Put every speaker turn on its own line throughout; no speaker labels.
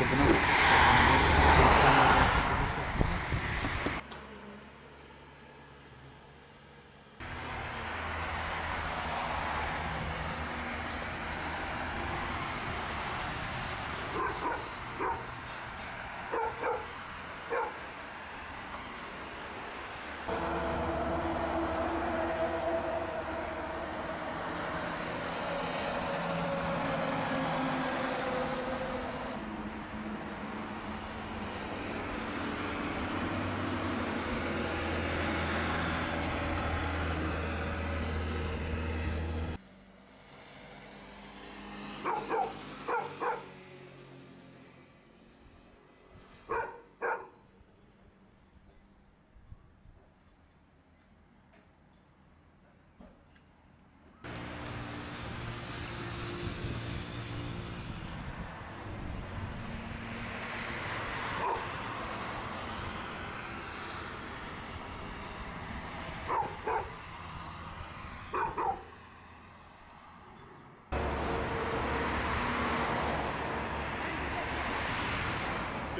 porque no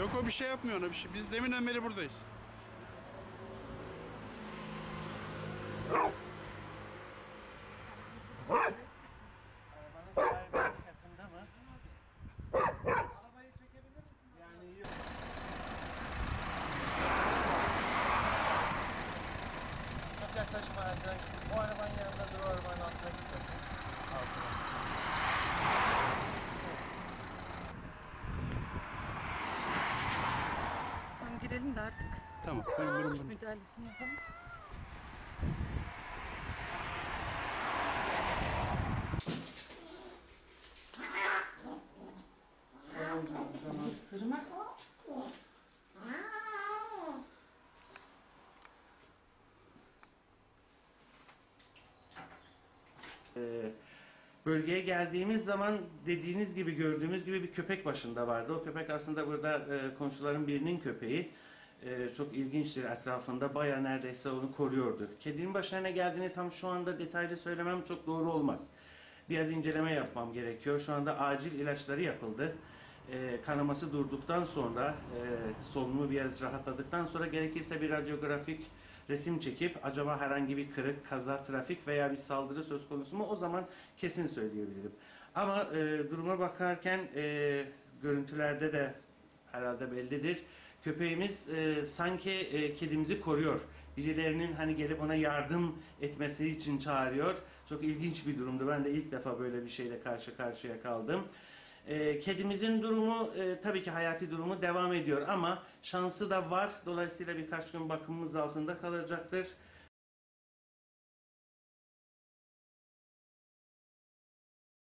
Yok o bir şey yapmıyor ona bir şey. Biz deminden beri buradayız.
Yaklaşma Ercan. O arabanın yanında dur, o arabanın altına gitmesin. Altına.
Girelim de artık
Tamam. Buyurun buyurun. buyurun.
müdahalesini yapalım.
Ee, bölgeye geldiğimiz zaman dediğiniz gibi gördüğümüz gibi bir köpek başında vardı. O köpek aslında burada e, komşuların birinin köpeği. E, çok ilginçtir etrafında baya neredeyse onu koruyordu. Kedinin başına geldiğini tam şu anda detaylı söylemem çok doğru olmaz. Biraz inceleme yapmam gerekiyor. Şu anda acil ilaçları yapıldı. E, kanaması durduktan sonra, e, solunumu biraz rahatladıktan sonra gerekirse bir radyografik resim çekip acaba herhangi bir kırık, kaza, trafik veya bir saldırı söz konusu mu o zaman kesin söyleyebilirim. Ama e, duruma bakarken e, görüntülerde de herhalde bellidir. Köpeğimiz e, sanki e, kedimizi koruyor. Birilerinin hani gelip ona yardım etmesi için çağırıyor. Çok ilginç bir durumdu. Ben de ilk defa böyle bir şeyle karşı karşıya kaldım. E, kedimizin durumu e, tabii ki hayati durumu devam ediyor ama şansı da var. Dolayısıyla birkaç gün bakımımız altında kalacaktır.